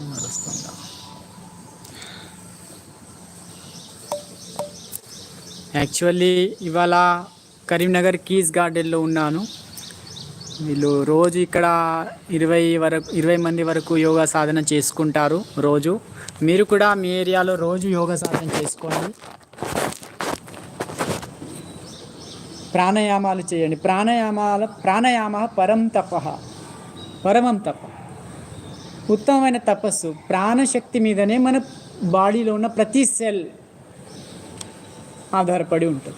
నడుస్తుందా? యాక్చువల్లీ ఇవాళ కరీంనగర్ కీస్ గార్డెన్లో ఉన్నాను. వీళ్ళు రోజు ఇక్కడ ఇరవై వరకు ఇరవై మంది వరకు యోగా సాధన చేసుకుంటారు రోజు. మీరు కూడా మీ ఏరియాలో రోజు యోగా సాధన చేసుకోండి. ప్రాణాయామాలు చేయండి. ప్రాణాయామాల ప్రాణాయామ పరం తప. పరమం తప. ఉత్తమమైన తపస్సు ప్రాణశక్తి మీదనే మన బాడీలో ఉన్న ప్రతి సెల్ ఆధారపడి ఉంటుంది.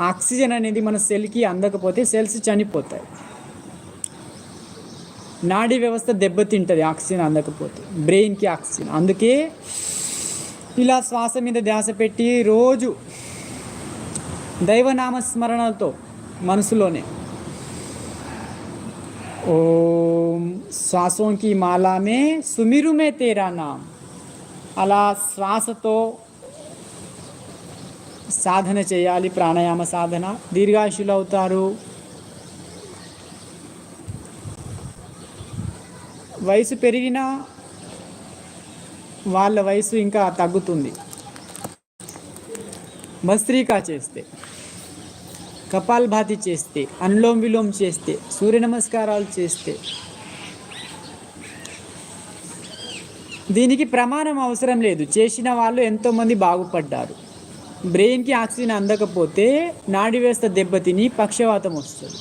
ఆక్సిజన్ అనేది మన సెల్కి అందకపోతే సెల్స్ చనిపోతాయి. నాడీ వ్యవస్థ దెబ్బతింటుంది ఆక్సిజన్ అందకపోతే. బ్రెయిన్కి ఆక్సిజన్. అందుకే ఇలా శ్వాస మీద ధ్యాస పెట్టి రోజు దైవనామస్మరణలతో మనసులోనే ఓం శ్వాసంకి మాలామే సుమిరుమే తేరా నామ్. అలా శ్వాసతో సాధన చేయాలి ప్రాణాయామ సాధన. దీర్ఘాయుషులు అవుతారు. వయసు పెరిగినా వాళ్ళ వయసు ఇంకా తగ్గుతుంది. భస్త్రీకా చేస్తే. కపాల్భాతి చేస్తే అనులోమ్ విలోమ్ చేస్తే సూర్య నమస్కారాలు చేస్తే. దీనికి ప్రమాణం అవసరం లేదు. చేసిన వాళ్ళు ఎంతోమంది బాగుపడ్డారు. బ్రెయిన్కి ఆక్సిజన్ అందకపోతే నాడి వ్యవస్థ దెబ్బతిని పక్షవాతం వస్తుంది.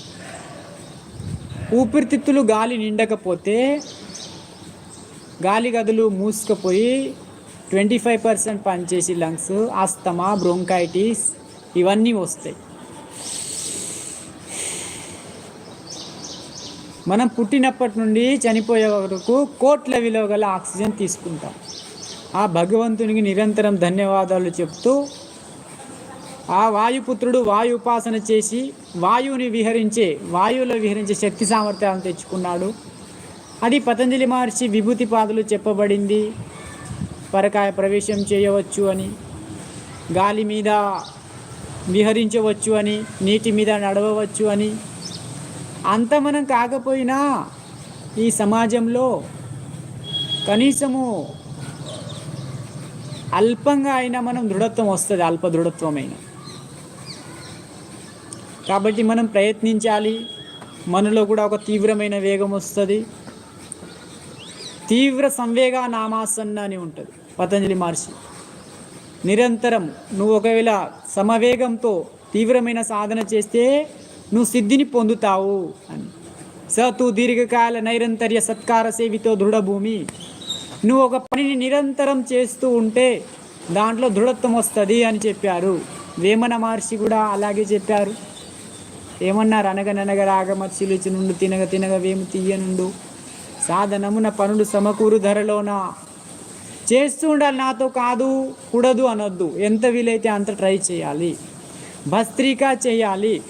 ఊపిరితిత్తులు గాలి నిండకపోతే గాలి గదులు మూసుకుపోయి ట్వంటీ ఫైవ్ పర్సెంట్ పనిచేసి లంగ్స్ ఆస్తమా బ్రోంకైటిస్ ఇవన్నీ వస్తాయి. మనం పుట్టినప్పటి నుండి చనిపోయే వరకు కోట్ల విలువ గల ఆక్సిజన్ తీసుకుంటాం. ఆ భగవంతునికి నిరంతరం ధన్యవాదాలు చెప్తూ ఆ వాయుపుత్రుడు వాయు ఉపాసన చేసి వాయువుని విహరించే వాయువులో విహరించే శక్తి సామర్థ్యాలను తెచ్చుకున్నాడు. అది పతంజలి మహర్షి విభూతి పాదులు చెప్పబడింది. పరకాయ ప్రవేశం చేయవచ్చు అని గాలి మీద విహరించవచ్చు అని నీటి మీద నడవవచ్చు అని అంత మనం కాకపోయినా ఈ సమాజంలో కనీసము అల్పంగా అయినా మనం దృఢత్వం వస్తుంది అల్ప దృఢత్వమైన. కాబట్టి మనం ప్రయత్నించాలి. మనలో కూడా ఒక తీవ్రమైన వేగం వస్తుంది. తీవ్ర సంవేగ నామాసన్న అని ఉంటుంది పతంజలి మహర్షి. నిరంతరం నువ్వు ఒకవేళ సమవేగంతో తీవ్రమైన సాధన చేస్తే నువ్వు సిద్ధిని పొందుతావు అని. స దీర్ఘకాల నైరంతర్య సత్కార సేవితో దృఢభూమి. నువ్వు ఒక పనిని నిరంతరం చేస్తూ ఉంటే దాంట్లో దృఢత్వం వస్తుంది అని చెప్పారు. వేమన మహర్షి కూడా అలాగే చెప్పారు. ఏమన్నారు? అనగననగ రాగమర్శిలిచి నుండు తినగ తినగ వేము తీయనుండు సాధనమున పనులు సమకూరు ధరలోన. చేస్తూ ఉండాలి నాతో కాదు కూడదు అనొద్దు. ఎంత వీలైతే అంత ట్రై చేయాలి. భస్త్రికా చేయాలి.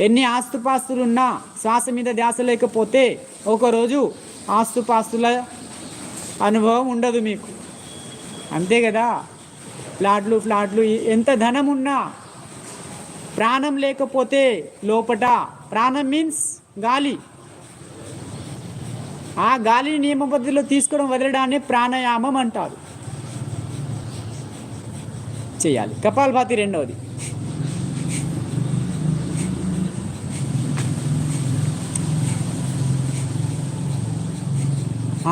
ఎన్ని ఆస్తుపాస్తులున్నా శ్వాస మీద ధ్యాస లేకపోతే ఒకరోజు ఆస్తుపాస్తుల అనుభవం ఉండదు మీకు. అంతే కదా? ఫ్లాట్లు ఫ్లాట్లు ఎంత ధనం ఉన్నా ప్రాణం లేకపోతే లోపట ప్రాణం మీన్స్ గాలి. ఆ గాలిని నియమపద్ధతిలో తీసుకోవడం వదలడాన్ని ప్రాణాయామం అంటారు. చేయాలి. కపాల్భాతి రెండవది.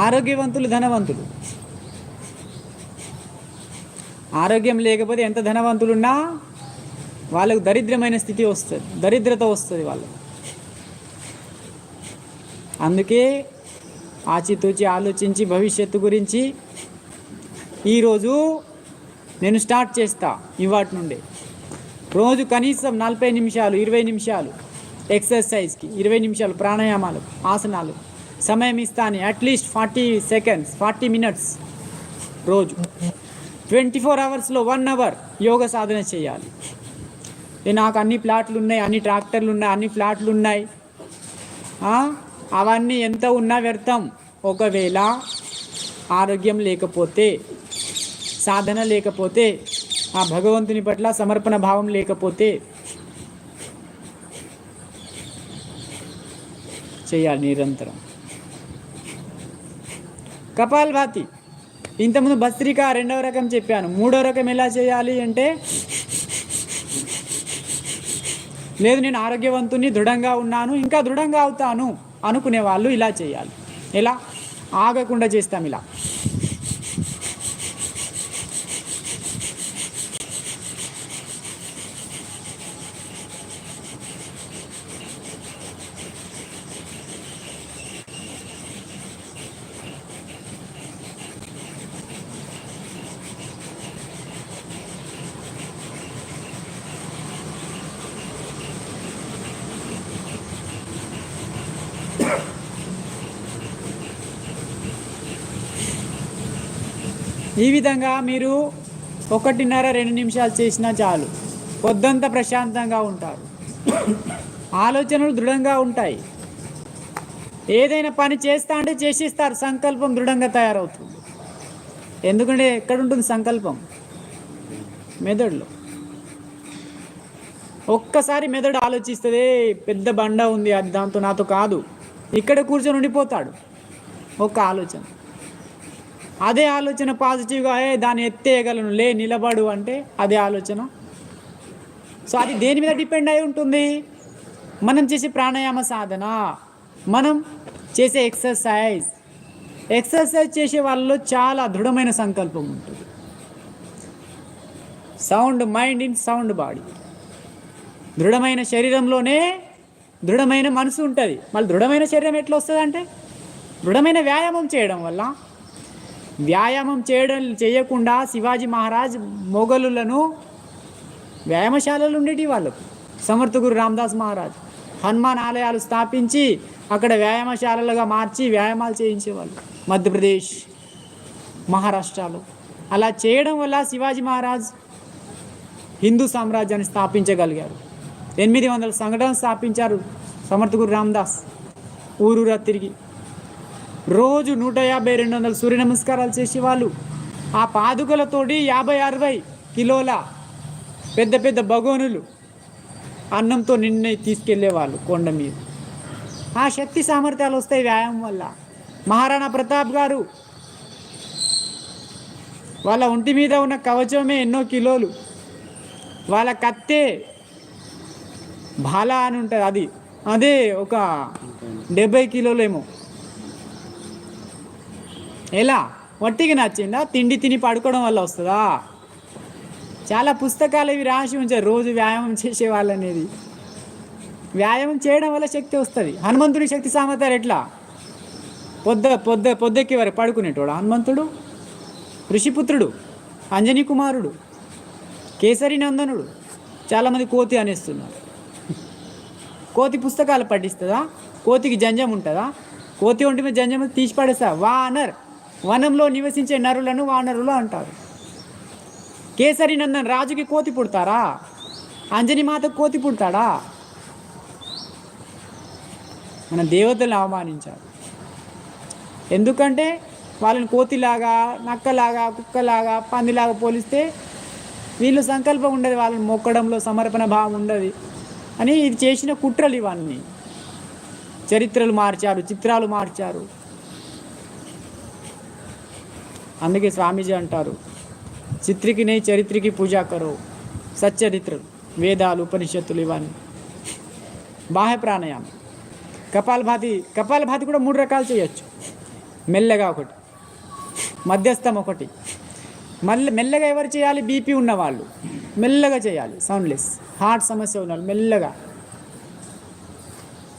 ఆరోగ్యవంతులు ధనవంతులు. ఆరోగ్యం లేకపోతే ఎంత ధనవంతులున్నా వాళ్ళకు దరిద్రమైన స్థితి వస్తుంది దరిద్రత వస్తుంది వాళ్ళకు. అందుకే ఆచితూచి ఆలోచించి భవిష్యత్తు గురించి ఈరోజు నేను స్టార్ట్ చేస్తా ఇవాటి నుండి. రోజు కనీసం నలభై నిమిషాలు ఇరవై నిమిషాలు ఎక్సర్సైజ్కి ఇరవై నిమిషాలు ప్రాణాయామాలు ఆసనాలు సమయం ఇస్తాను at least forty seconds forty minutes రోజు. ట్వంటీ ఫోర్ అవర్స్లో వన్ అవర్ యోగ సాధన చేయాలి. నాకు అన్ని ప్లాట్లు ఉన్నాయి అన్ని ట్రాక్టర్లు ఉన్నాయి అన్ని ఫ్లాట్లు ఉన్నాయి. అవన్నీ ఎంత ఉన్నా వ్యర్థం. ఒకవేళ ఆరోగ్యం లేకపోతే సాధన లేకపోతే ఆ భగవంతుని పట్ల సమర్పణ భావం లేకపోతే చేయాలి నిరంతరం. కపాల్భాతి ఇంతకుముందు భస్త్రిక రెండవ రకం చెప్పాను. మూడో రకం ఎలా చేయాలి అంటే లేదు నేను ఆరోగ్యవంతుని దృఢంగా ఉన్నాను ఇంకా దృఢంగా అవుతాను అనుకునే వాళ్ళు ఇలా చేయాలి. ఎలా? ఆగకుండా చేస్తాం ఇలా. ఈ విధంగా మీరు ఒకటిన్నర రెండు నిమిషాలు చేసినా చాలు. పొద్దంతా ప్రశాంతంగా ఉంటారు. ఆలోచనలు దృఢంగా ఉంటాయి. ఏదైనా పని చేస్తా అంటే చేసిస్తారు. సంకల్పం దృఢంగా తయారవుతుంది. ఎందుకంటే ఎక్కడ ఉంటుంది సంకల్పం? మెదడులో. ఒక్కసారి మెదడు ఆలోచిస్తుంది పెద్ద బండ ఉంది అది దాంతో నాతో కాదు. ఇక్కడ కూర్చొని ఉండిపోతాడు. ఒక్క ఆలోచన. అదే ఆలోచన పాజిటివ్గా ఏ దాన్ని ఎత్తేయగలను లే నిలబడు అంటే అదే ఆలోచన. సో అది దేని మీద డిపెండ్ అయి ఉంటుంది? మనం చేసే ప్రాణాయామ సాధన. మనం చేసే ఎక్సర్సైజ్. ఎక్సర్సైజ్ చేసే వాళ్ళలో చాలా దృఢమైన సంకల్పం ఉంటుంది. Sound mind in sound body. దృఢమైన శరీరంలోనే దృఢమైన మనసు ఉంటుంది. మళ్ళీ దృఢమైన శరీరం ఎట్లా వస్తుంది అంటే దృఢమైన వ్యాయామం చేయడం వల్ల వ్యాయామం చేయడం చేయకుండా శివాజీ మహారాజ్ మొఘలులను వ్యాయామశాలలు ఉండేటి వాళ్ళకు. సమర్థగురు రామదాస్ మహారాజ్ హనుమాన్ ఆలయాలు స్థాపించి అక్కడ వ్యాయామశాలలుగా మార్చి వ్యాయామాలు చేయించేవాళ్ళు. మధ్యప్రదేశ్ మహారాష్ట్రలో. అలా చేయడం వల్ల శివాజీ మహారాజ్ హిందూ సామ్రాజ్యాన్ని స్థాపించగలిగారు. ఎనిమిది వందల సంఘటనలు స్థాపించారు సమర్థగురు రామదాస్. ఊరూరా తిరిగి రోజు నూట యాభై రెండు వందల సూర్య నమస్కారాలు చేసేవాళ్ళు ఆ పాదుకలతోటి యాభై అరవై కిలోల పెద్ద పెద్ద బగోనులు అన్నంతో నిన్నే తీసుకెళ్ళేవాళ్ళు కొండ మీద. ఆ శక్తి సామర్థ్యాలు వస్తాయి వ్యాయామం వల్ల. మహారాణా ప్రతాప్ గారు వాళ్ళ ఒంటి మీద ఉన్న కవచమే ఎన్నో కిలోలు. వాళ్ళ కత్తే బాల అని ఉంటుంది అది. అదే ఒక డెబ్బై కిలోలేమో. ఎలా? వట్టిగా నచ్చిందా? తిండి తిని పడుకోవడం వల్ల వస్తుందా? చాలా పుస్తకాలు ఇవి రాసి ఉంచారు రోజు వ్యాయామం చేసే వాళ్ళు అనేది. వ్యాయామం చేయడం వల్ల శక్తి వస్తుంది. హనుమంతుడి శక్తి సామర్థ్యాలు ఎట్లా? పొద్దు పొద్దు పొద్దెక్కి వారు పడుకునేటోడు? హనుమంతుడు? ఋషిపుత్రుడు? అంజనీ కుమారుడు? కేసరి నందనుడు? చాలామంది కోతి అనేస్తున్నారు. కోతి పుస్తకాలు పఠిస్తుందా? కోతికి జంజం ఉంటుందా? కోతి ఒంటి మీద జంజం తీసి పడేస్తా. వానర్! వనంలో నివసించే నరులను వానరులు అంటారు. కేసరి నందన్ రాజుకి కోతి పుడతారా? అంజని మాతకు కోతి పుడతాడా? మన దేవతలను అవమానించారు. ఎందుకంటే వాళ్ళని కోతిలాగా నక్కలాగా కుక్కలాగా పందిలాగా పోలిస్తే వీళ్ళు సంకల్పం ఉండదు వాళ్ళని మొక్కడంలో సమర్పణ భావం ఉండదు అని ఇది చేసిన కుట్రలు ఇవన్నీ. చరిత్రలు మార్చారు చిత్రాలు మార్చారు. అందుకే స్వామీజీ అంటారు చిత్రికి నే చరిత్రకి పూజా కరో సచ్చరిత్రలు వేదాలు ఉపనిషత్తులు ఇవన్నీ బాహ్య ప్రాణాయామం. కపాలభాతి కపాలభాతి కూడా మూడు రకాలు చేయొచ్చు. మెల్లగా ఒకటి మధ్యస్థం ఒకటి. మళ్ళీ మెల్లగా ఎవరు చేయాలి? బీపీ ఉన్నవాళ్ళు. మెల్లగా చేయాలి సౌండ్లెస్. హార్ట్ సమస్య ఉన్న వాళ్ళు మెల్లగా.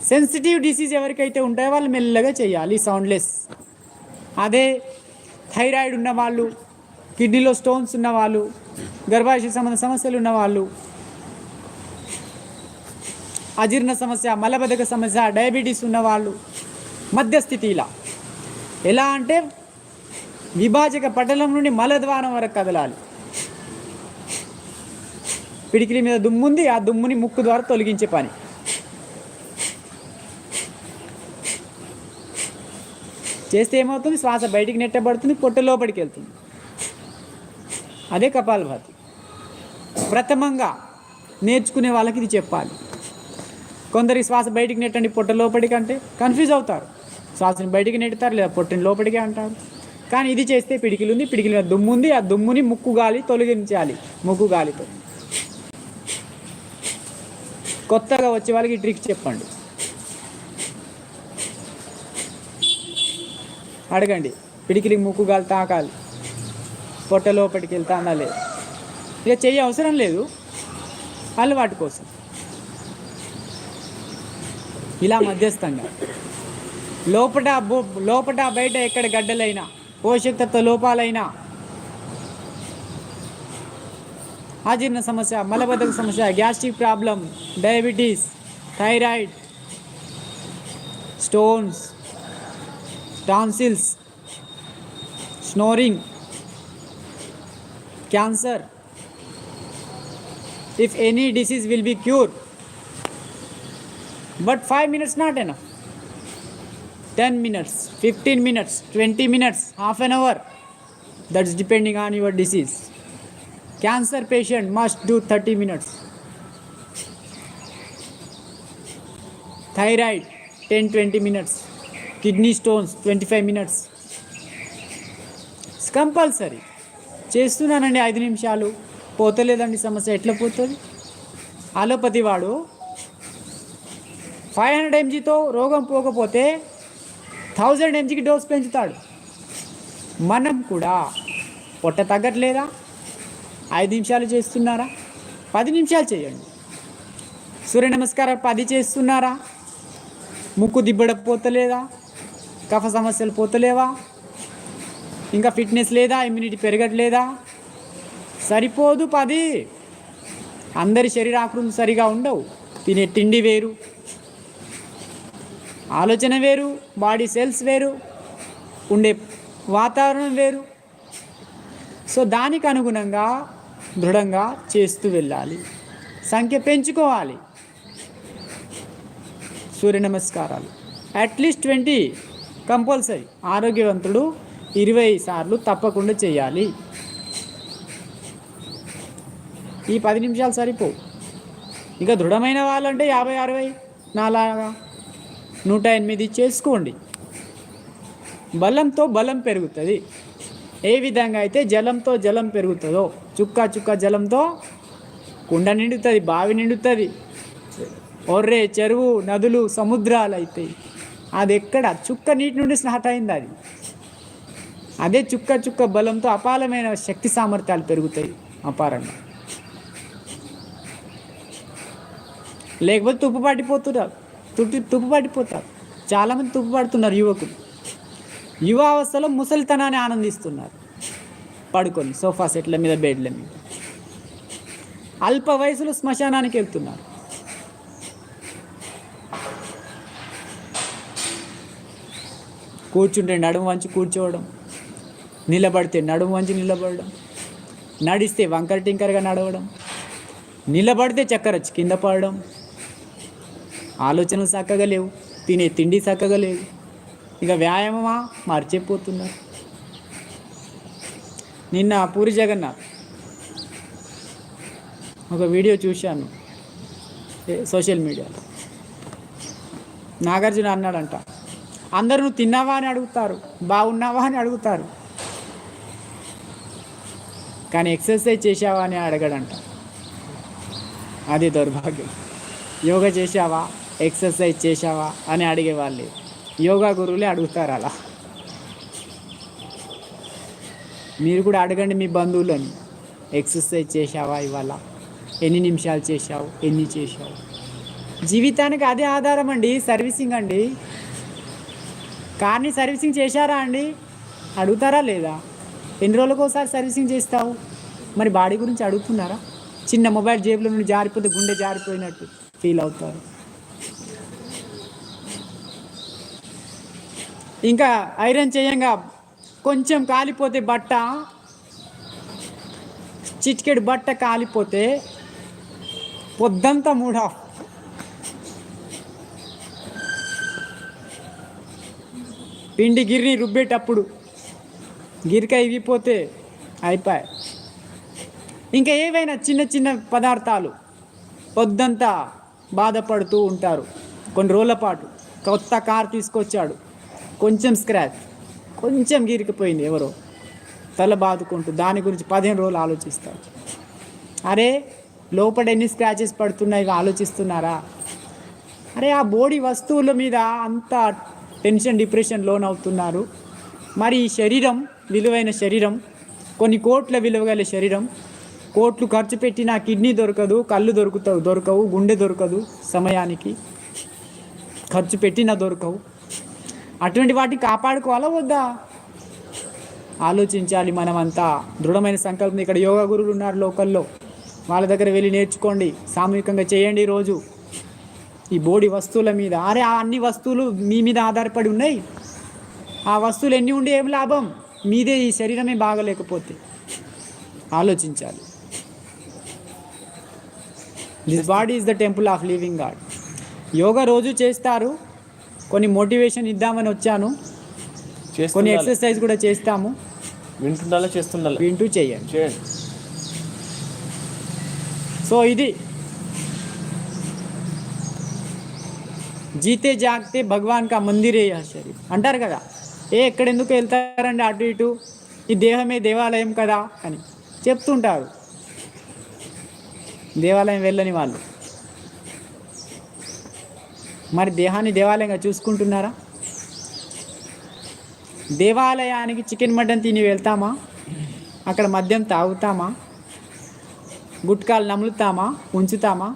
సెన్సిటివ్ డిసీజ్ ఎవరికైతే ఉంటాయో వాళ్ళు మెల్లగా చేయాలి సౌండ్లెస్. అదే థైరాయిడ్ ఉన్నవాళ్ళు కిడ్నీలో స్టోన్స్ ఉన్నవాళ్ళు గర్భాశయ సంబంధ సమస్యలు ఉన్నవాళ్ళు అజీర్ణ సమస్య మలబద్ధక సమస్య డయాబెటీస్ ఉన్నవాళ్ళు మధ్యస్థితి ఇలా ఎలా అంటే విభాజక పటలం నుండి మలద్వారం వరకు కదలాలి. పిడికిలి మీద దుమ్ముంది ఆ దుమ్ముని ముక్కు ద్వారా తొలగించే పని. చేస్తే ఏమవుతుంది? శ్వాస బయటికి నెట్టబడుతుంది పొట్ట లోపలికి వెళ్తుంది. అదే కపాలభాతి. ప్రథమంగా నేర్చుకునే వాళ్ళకి ఇది చెప్పాలి. కొందరికి శ్వాస బయటికి నెట్టండి పొట్ట లోపలికి అంటే కన్ఫ్యూజ్ అవుతారు. శ్వాసని బయటికి నెట్టుతారు లేదా పొట్టని లోపలికి అంటారు. కానీ ఇది చేస్తే పిడికిలు ఉంది పిడికిల మీద దుమ్ము ఉంది ఆ దుమ్ముని ముక్కు గాలి తొలగించాలి ముక్కు గాలితో. కొత్తగా వచ్చే వాళ్ళకి ఈ ట్రిక్ చెప్పండి. అడగండి. పిడికిలి ముక్కు గాలి తాకాలి. పొట్ట లోపలికి వెళ్తానా లేదు ఇక చెయ్యి అవసరం లేదు. అలవాటు కోసం. ఇలా మధ్యస్థంగా. లోపట లోపట బయట ఎక్కడ గడ్డలైనా పోషకతత్వ లోపాలైనా. ఆజీర్ణ సమస్య మలబద్ధక సమస్య gastric problem diabetes thyroid stones. tonsils snoring. Cancer. If any disease will be cured. But 5 minutes not enough. 10 minutes 15 minutes 20 minutes half an hour. That's depending on your disease. Cancer patient must do 30 minutes. Thyroid 10 20 minutes. Kidney stones 25 minutes. It's compulsory చేస్తున్నానండి ఐదు నిమిషాలు. పోతలేదండి సమస్య. ఎట్లా పోతుంది? Allopathy వాడు five hundred ఎంజీతో రోగం పోకపోతే thousand ఎంజీకి dose పెంచుతాడు. మనం కూడా పొట్ట తగ్గట్లేదా? ఐదు నిమిషాలు చేస్తున్నారా? పది నిమిషాలు చేయండి. సూర్య నమస్కారం పది చేస్తున్నారా? ముక్కు దిబ్బడ పోతలేదా కఫ సమస్యలు పోతలేవా? ఇంకా ఫిట్నెస్ లేదా? ఇమ్యూనిటీ పెరగట్లేదా? సరిపోదు పది. అందరి శరీరాకృతులు సరిగా ఉండవు. తినే తిండి వేరు. ఆలోచన వేరు. బాడీ సెల్స్ వేరు. ఉండే వాతావరణం వేరు. సో దానికి అనుగుణంగా దృఢంగా చేస్తూ వెళ్ళాలి. సంఖ్య పెంచుకోవాలి. సూర్య నమస్కారాలు. At least twenty. కంపల్సరీ. ఆరోగ్యవంతుడు ఇరవై సార్లు తప్పకుండా చేయాలి. ఈ పది నిమిషాలు సరిపో ఇంకా దృఢమైన వాళ్ళంటే యాభై అరవై నాలాగా నూట ఎనిమిది చేసుకోండి. బలంతో బలం పెరుగుతుంది. ఏ విధంగా అయితే జలంతో జలం పెరుగుతుందో చుక్క చుక్క జలంతో కుండ నిండుతుంది బావి నిండుతుంది. ఒర్రే చెరువు నదులు సముద్రాలు అవుతాయి అది ఎక్కడ చుక్క నీటి నుండి స్టార్ట్ అయింది అది. అదే చుక్క చుక్క బలంతో అపారమైన శక్తి సామర్థ్యాలు పెరుగుతాయి అపారంగా. లేకపోతే తుప్పు పట్టిపోతున్నారు తుట్టి తుప్పు పట్టిపోతారు చాలామంది తుప్పు పడుతున్నారు యువకులు. యువ అవస్థలో ముసలితనాన్ని ఆనందిస్తున్నారు. పడుకొని సోఫా సెట్ల మీద బెడ్ల మీద. అల్ప వయసులో శ్మశానానికి వెళ్తున్నారు. కూర్చుంటే నడుము వంచి కూర్చోవడం నిలబడితే నడుము వంచి నిలబడడం నడిస్తే వంకర టింకరగా నడవడం నిలబడితే చక్కర వచ్చి కింద పడడం. ఆలోచనలు చక్కగా లేవు తినే తిండి చక్కగా లేవు ఇక వ్యాయామమా? మర్చిపోతున్నారు. నిన్న పూరి జగన్నాథ్ ఒక వీడియో చూశాను సోషల్ మీడియాలో. నాగార్జున అన్నాడంట అందరూ నువ్వు తిన్నావా అని అడుగుతారు బాగున్నావా అని అడుగుతారు. కానీ ఎక్సర్సైజ్ చేసావా అని అడగడంట. అది దౌర్భాగ్యం. యోగా చేసావా ఎక్సర్సైజ్ చేసావా అని అడిగేవాళ్ళు యోగా గురువులే అడుగుతారు అలా. మీరు కూడా అడగండి మీ బంధువులని. ఎక్సర్సైజ్ చేసావా ఇవాళ? ఎన్ని నిమిషాలు చేశావు? ఎన్ని చేశావు? జీవితానికి అదే ఆధారం అండి సర్వీసింగ్ అండి. కార్ని సర్వీసింగ్ చేశారా అండి? అడుగుతారా లేదా? ఎన్ని రోజులకు ఒకసారి సర్వీసింగ్ చేస్తావు? మరి బాడీ గురించి అడుగుతున్నారా? చిన్న మొబైల్ జేబులో నుండి జారిపోతే గుండె జారిపోయినట్టు ఫీల్ అవుతారు. ఇంకా ఐరన్ చేయంగా కొంచెం కాలిపోతే బట్ట చిటికెడు బట్ట కాలిపోతే పొద్దంతా మూడ్ ఆఫ్. పిండి గిరిని రుబ్బేటప్పుడు గిరిక ఇగిపోతే అయిపోయి. ఇంకా ఏవైనా చిన్న చిన్న పదార్థాలు పొద్దంతా బాధపడుతూ ఉంటారు. కొన్ని రోజుల పాటు కొత్త కార్ తీసుకొచ్చాడు. కొంచెం స్క్రాచ్ కొంచెం గీరికిపోయింది ఎవరో. తల బాదుకుంటూ దాని గురించి పదిహేను రోజులు ఆలోచిస్తారు. అరే లోపల ఎన్ని స్క్రాచెస్ పడుతున్నాయి? ఆలోచిస్తున్నారా? అరే ఆ బోడీ వస్తువుల మీద అంత టెన్షన్ డిప్రెషన్ లోన్ అవుతున్నారు. మరి ఈ శరీరం విలువైన శరీరం కొన్ని కోట్ల విలువగల శరీరం కోట్లు ఖర్చు పెట్టిన కిడ్నీ దొరకదు కళ్ళు దొరుకుతావు దొరకవు గుండె దొరకదు సమయానికి ఖర్చు పెట్టినా దొరకవు. అటువంటి వాటిని కాపాడుకోవాలా వద్దా? ఆలోచించాలి మనమంతా. దృఢమైన సంకల్పం. ఇక్కడ యోగా గురువులు ఉన్నారు లోకల్లో. వాళ్ళ దగ్గర వెళ్ళి నేర్చుకోండి. సామూహికంగా చేయండి రోజు. ఈ బోడి వస్తువుల మీద. అరే ఆ అన్ని వస్తువులు మీ మీద ఆధారపడి ఉన్నాయి? ఆ వస్తువులు ఎన్ని ఉండి ఏం లాభం? మీదే ఈ శరీరమే బాగలేకపోతే. ఆలోచించాలి. This body is the temple of living god yoga రోజు చేస్తారు. కొన్ని మోటివేషన్ ఇద్దామని వచ్చాను. కొన్ని ఎక్సర్సైజ్ కూడా చేస్తాము. వింటుండాలి చేస్తుండాలి? వింటూ చేయండి. సో ఇది జీతే జాగ్తే భగవాన్ కా మందిరే యహ్ శరీర్. అంటారు కదా. ఏ ఎక్కడెందుకు వెళ్తారండి అటు ఇటు? ఈ దేహమే దేవాలయం కదా అని చెప్తుంటారు. దేవాలయం వెళ్ళని వాళ్ళు. మరి దేహాన్ని దేవాలయంగా చూసుకుంటున్నారా? దేవాలయానికి చికెన్ మటన్ తిని వెళ్తామా? అక్కడ మద్యం తాగుతామా? గుట్కాలు నములుతామా? ఉంచుతామా?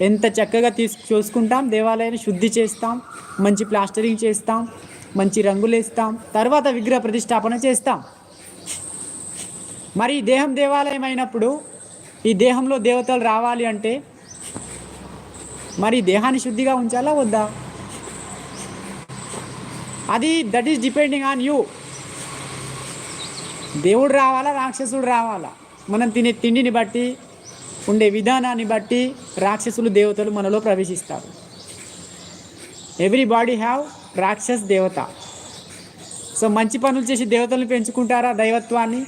ఎంత చక్కగా తీసు చూసుకుంటాం. దేవాలయాన్ని శుద్ధి చేస్తాం. మంచి ప్లాస్టరింగ్ చేస్తాం. మంచి రంగులు వేస్తాం. తర్వాత విగ్రహ ప్రతిష్టాపన చేస్తాం. మరి దేహం దేవాలయం అయినప్పుడు ఈ దేహంలో దేవతలు రావాలి అంటే మరి దేహాన్ని శుద్ధిగా ఉంచాలా వద్దా? అది that is depending on you దేవుడు రావాలా రాక్షసుడు రావాలా? మనం తినే తిండిని బట్టి ఉండే విధానాన్ని బట్టి రాక్షసులు దేవతలు మనలో ప్రవేశిస్తారు. ఎవ్రీ బాడీ హ్యావ్ రాక్షస్ దేవత. సో మంచి పనులు చేసి దేవతలను పెంచుకుంటారా దైవత్వాన్ని?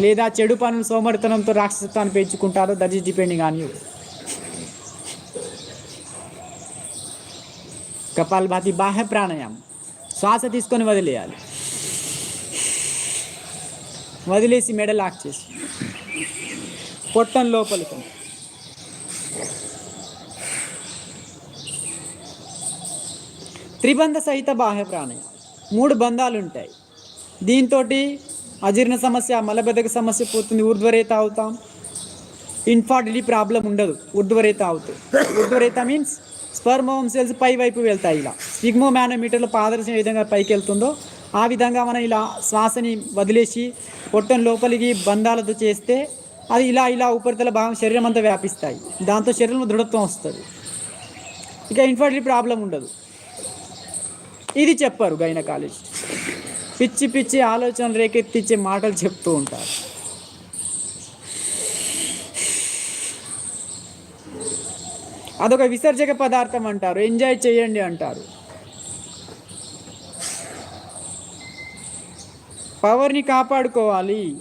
లేదా చెడు పనులు సోమరితనంతో రాక్షసత్వాన్ని పెంచుకుంటారో? That is depending on you kapalbhati బాహ్య ప్రాణాయామం. శ్వాస తీసుకొని వదిలేయాలి. వదిలేసి మెడ లాక్ చేసి. పొట్టం లోపలికి. త్రిబంధ సహిత బాహ్య ప్రాణాయామం మూడు బంధాలు ఉంటాయి దీంతో అజీర్ణ సమస్య మలబద్ధక సమస్య పోతుంది ఊర్ధ్వరేత అవుతాం. ఇన్ఫార్టిలిటీ ప్రాబ్లం ఉండదు ఊర్ధ్వరేత అవుతుంది. ఊర్ధ్వరేత మీన్స్ స్పర్మోమ్ సెల్స్ పై వైపు వెళ్తాయి ఇలా. స్టిగ్మో మేనోమీటర్లో పాదర్శన ఏ విధంగా పైకి వెళ్తుందో ఆ విధంగా మనం ఇలా శ్వాసని వదిలేసి పొట్టం లోపలికి బంధాలతో చేస్తే అది ఇలా ఇలా ఉపరితల భాగం శరీరం అంతా వ్యాపిస్తాయి. దాంతో శరీరంలో దృఢత్వం వస్తుంది. ఇక ఇన్ఫర్టిలిటీ ప్రాబ్లం ఉండదు. ఇది చెప్పారు గైనకాలజిస్ట్ పిచ్చి పిచ్చి ఆలోచనలు రేకెత్తించే మాటలు చెప్తూ ఉంటారు. అదొక విసర్జక పదార్థం అంటారు. ఎంజాయ్ చేయండి అంటారు. పవర్ని కాపాడుకోవాలి.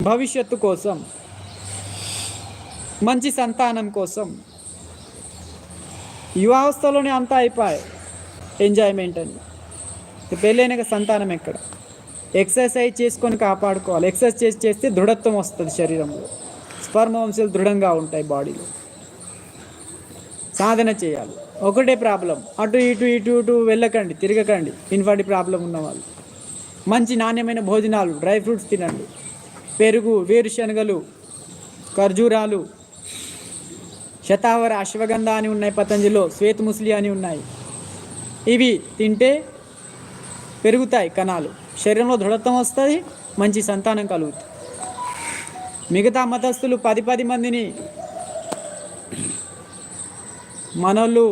భవిష్యత్తు కోసం మంచి సంతానం కోసం యువావస్థలోనే అంతా అయిపోయి ఎంజాయ్మెంట్ అని. పెళ్ళైన సంతానం ఎక్కడ? ఎక్సర్సైజ్ చేసుకొని కాపాడుకోవాలి. ఎక్సర్సైజ్ చేస్తే దృఢత్వం వస్తుంది శరీరంలో. స్పర్మవంశాలు దృఢంగా ఉంటాయి బాడీలో. సాధన చేయాలి. ఒకటే ప్రాబ్లం. అటు ఇటు ఇటు ఇటు వెళ్ళకండి తిరగకండి. ఇన్ఫాటి ప్రాబ్లం ఉన్నవాళ్ళు. మంచి నాణ్యమైన భోజనాలు డ్రై ఫ్రూట్స్ తినండి. పెరుగు వేరుశనగలు ఖర్జూరాలు శతావర అశ్వగంధ అని ఉన్నాయి పతంజలిలో శ్వేత ముసలి అని ఉన్నాయి. ఇవి తింటే పెరుగుతాయి కణాలు. శరీరంలో దృఢత్వం వస్తుంది మంచి సంతానం కలుగుతుంది. మిగతా మతస్థులు పది పది మందిని మనోళ్ళు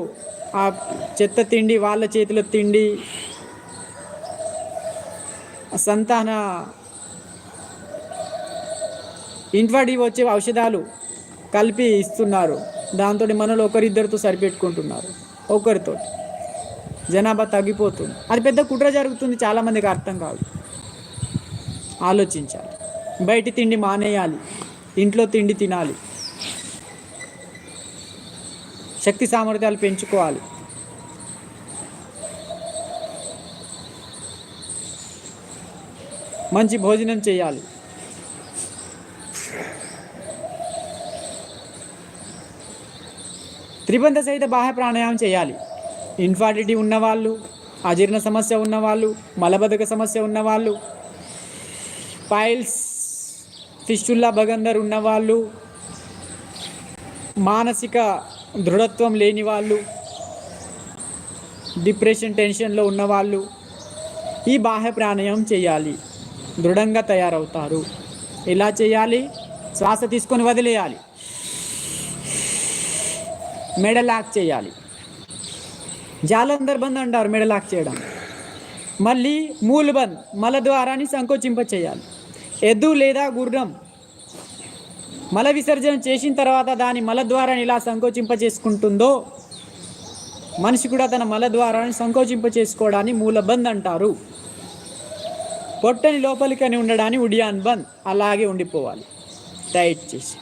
ఆ చెత్త తిండి వాళ్ళ చేతిలో తిండి సంతాన ఇంట్వాడి వచ్చే ఔషధాలు కలిపి ఇస్తున్నారు. దాంతో మనలో ఒకరిద్దరితో సరిపెట్టుకుంటున్నారు. ఒకరితో జనాభా తగ్గిపోతుంది. అది పెద్ద కుట్ర జరుగుతుంది చాలామందికి అర్థం కాదు. ఆలోచించాలి. బయట తిండి మానేయాలి. ఇంట్లో తిండి తినాలి. శక్తి సామర్థ్యాలు పెంచుకోవాలి. మంచి భోజనం చేయాలి. త్రిబంధ సహిత బాహ్య ప్రాణాయామం చేయాలి. ఇన్ఫార్టిటీ ఉన్నవాళ్ళు అజీర్ణ సమస్య ఉన్నవాళ్ళు మలబద్ధక సమస్య ఉన్నవాళ్ళు పైల్స్ ఫిస్టుల్లా బగందర్ ఉన్నవాళ్ళు మానసిక దృఢత్వం లేని వాళ్ళు డిప్రెషన్ టెన్షన్లో ఉన్నవాళ్ళు ఈ బాహ్య ప్రాణాయామం చేయాలి. దృఢంగా తయారవుతారు. ఎలా చేయాలి? శ్వాస తీసుకొని వదిలేయాలి. మెడ లాక్ చేయాలి. జాలందర్ బంద్ అంటారు మెడ లాక్ చేయడం. మళ్ళీ మూలు బంద్ మల ద్వారాన్ని సంకోచింప చేయాలి ఎద్దు లేదా గుర్రం మల విసర్జన చేసిన తర్వాత దాని మల ద్వారాన్ని ఇలా సంకోచింప చేసుకుంటుందో మనిషి కూడా తన మల ద్వారాన్ని సంకోచింప చేసుకోవడాన్ని మూల బంద్ అంటారు. పొట్టని లోపలికని ఉండడాన్ని ఉడియాన్ బంద్ అలాగే ఉండిపోవాలి. టైట్ చేసి.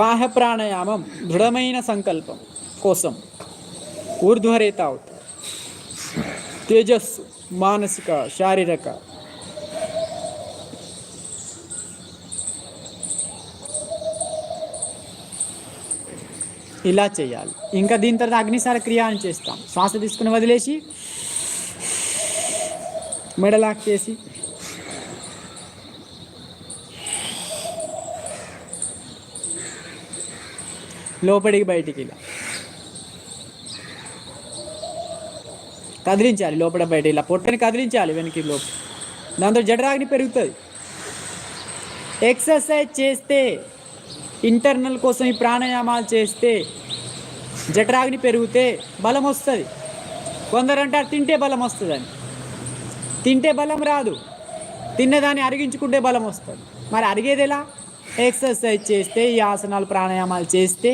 బాహ్య ప్రాణాయామం దృఢమైన సంకల్పం కోసం ఊర్ధ్వరేత అవుతారు తేజస్సు మానసిక శారీరక ఇలా చేయాలి. ఇంకా దీని తర్వాత అగ్నిసార క్రియ అని చేస్తాం. శ్వాస తీసుకుని వదిలేసి మెడలాక్ చేసి లోపలికి బయటికి ఇలా. కదిలించాలి లోపల బయట ఇలా. పొట్టని కదిలించాలి వెనక్కి లోపల దాంతో జడరాగ్ని పెరుగుతుంది. ఎక్సర్సైజ్ చేస్తే ఇంటర్నల్ కోసం ఈ ప్రాణాయామాలు చేస్తే జఠరాగ్ని పెరిగితే బలం వస్తుంది. కొందరు అంటారు తింటే బలం వస్తుందని. తింటే బలం రాదు. తిన్నదాన్ని అరిగించుకుంటే బలం వస్తుంది. మరి అరిగేది ఎలా? ఎక్సర్సైజ్ చేస్తే ఈ ఆసనాలు ప్రాణాయామాలు చేస్తే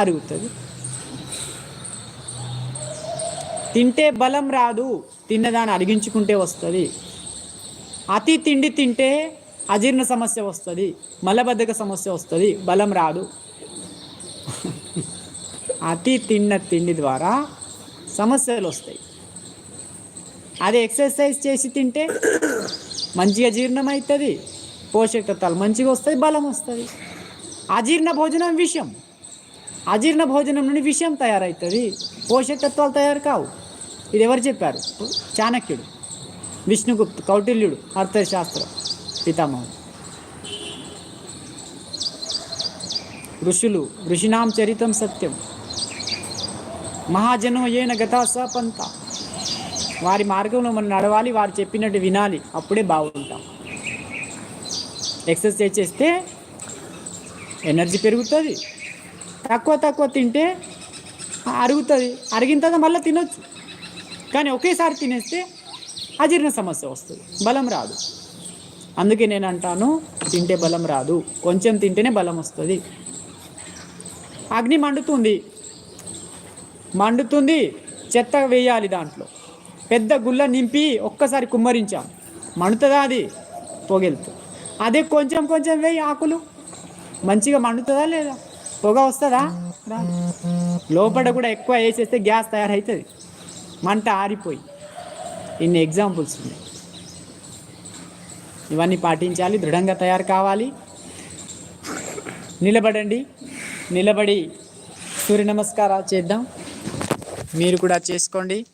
అరుగుతుంది. తింటే బలం రాదు తిన్నదాన్ని అరిగించుకుంటే వస్తుంది. అతి తిండి తింటే అజీర్ణ సమస్య వస్తుంది మలబద్ధక సమస్య వస్తుంది బలం రాదు. అతి తిన్న తిండి ద్వారా సమస్యలు వస్తాయి. అదే ఎక్సర్సైజ్ చేసి తింటే మంచిగా జీర్ణం అవుతుంది పోషక తత్వాలు మంచిగా వస్తుంది బలం వస్తుంది. అజీర్ణ భోజనం విషయం. అజీర్ణ భోజనం నుండి విషయం తయారవుతుంది పోషక తత్వాలు తయారు కావు. ఇది ఎవరు చెప్పారు? చాణక్యుడు విష్ణుగుప్తు కౌటిల్యుడు అర్థశాస్త్రం పితామహుడు. ఋషులు ఋషినాం చరితం సత్యం. మహాజనో ఏన గతా స వారి మార్గంలో మనం నడవాలి వారు చెప్పినట్టు వినాలి. అప్పుడే బాగుంటాం. ఎక్సర్సైజ్ చేస్తే ఎనర్జీ పెరుగుతుంది. తక్కువ తక్కువ తింటే అరుగుతుంది. అరిగిన తర్వాత మళ్ళీ తినొచ్చు. కానీ ఒకేసారి తినేస్తే అజీర్ణ సమస్య వస్తుంది. బలం రాదు. అందుకే నేను అంటాను తింటే బలం రాదు. కొంచెం తింటేనే బలం వస్తుంది. అగ్ని మండుతుంది. మండుతుంది చెత్త వేయాలి దాంట్లో. పెద్ద గుల్ల నింపి ఒక్కసారి కుమ్మరించాం. మండుతుందా అది? పొగెళ్తుంది. అదే కొంచెం కొంచెం వేయి ఆకులు. మంచిగా మండుతుందా లేదా? పొగ వస్తుందా? లోపల కూడా ఎక్కువ వేసేస్తే గ్యాస్ తయారవుతుంది మంట ఆరిపోయి. ఇన్ని ఎగ్జాంపుల్స్ ఉన్నాయి. ఇవన్నీ పాటించాలి దృఢంగా తయారు కావాలి. నిలబడండి. నిలబడి సూర్య నమస్కారాలు చేద్దాం. మీరు కూడా చేసుకోండి.